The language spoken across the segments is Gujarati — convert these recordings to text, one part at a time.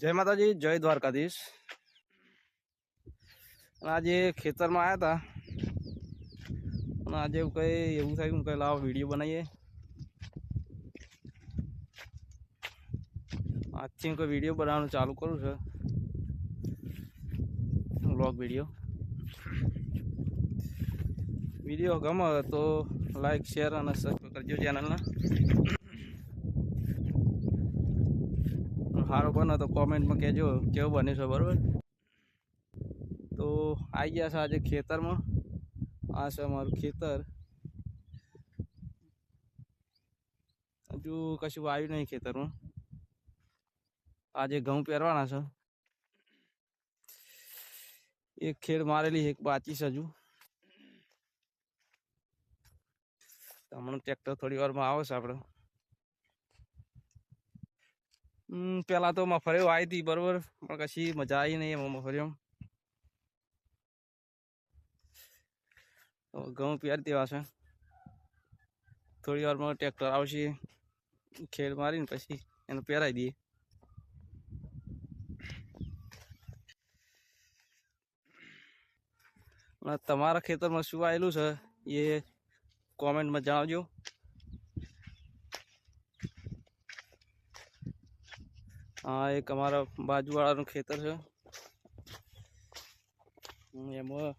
જય માતાજી, જય દ્વારકાધીશ. અને આજે ખેતરમાં આવ્યા હતા અને આજે એવું કંઈ, એવું થયું કે લાવો વીડિયો બનાવીએ. આજથી કોઈ વીડિયો બનાવવાનું ચાલુ કરું છે. Vlog video. વીડિયો ગમે તો લાઈક, શેર અને સબસ્ક્રાઈબ કરજો ચેનલને સારું બનો તો કોમેન્ટમાં કહેજો કેવું બને છે, બરાબર? તો આવી ગયા છે આજે ખેતરમાં. આ છે અમારું ખેતર. હજુ કશું આવ્યું નહીં ખેતરમાં. આજે ઘઉં પહેરવાના છે. એક ખેડ મારેલી એક બાચી છે હજુ. હમણાં ટ્રેક્ટર થોડી વારમાં આવે છે આપણે પેલા તો મફળીઓ આવી હતી, બરોબર. પણ કશી મજા આવી નહીં એમાં મફળીઓ ઘઉં પહેરી દેવા છે. થોડી વારમાં ટ્રેક્ટર આવશે ખેડ મારીને પછી એને પહેરાવી દઈએ. તમારા ખેતરમાં શું આવેલું છે એ કોમેન્ટમાં જણાવજો. હા, એક અમારા બાજુવાળાનું ખેતર છે. એમાં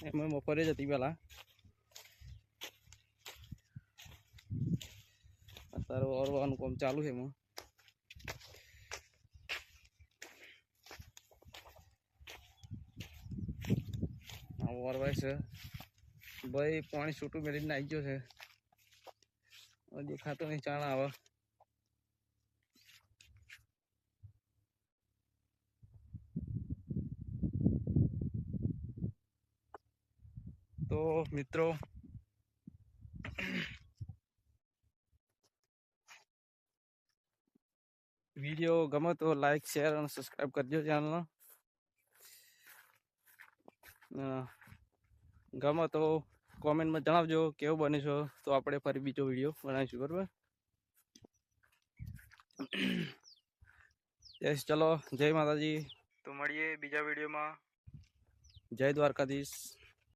એમાં બપોરે જ હતી પહેલાં અત્યારે ઓરવાનું કામ ચાલુ છે એમાં. ઓરવાય છે. ભાઈ પાણી છૂટું મેળવીને આવી ગયો છે. દેખાતો નહીં, ચાણા આવે તો મિત્રો. વીડિયો ગમે તો લાઈક શેર અને સબસ્ક્રાઈબ કરજો ચેનલને ગમે તો કોમેન્ટમાં જણાવજો કેવું બને છો તો આપણે ફરી બીજો વીડિયો બનાવીશું બરાબર? યસ ચલો જય માતાજી. તો મળીએ બીજા વિડીયોમાં. જય દ્વારકાધીશ.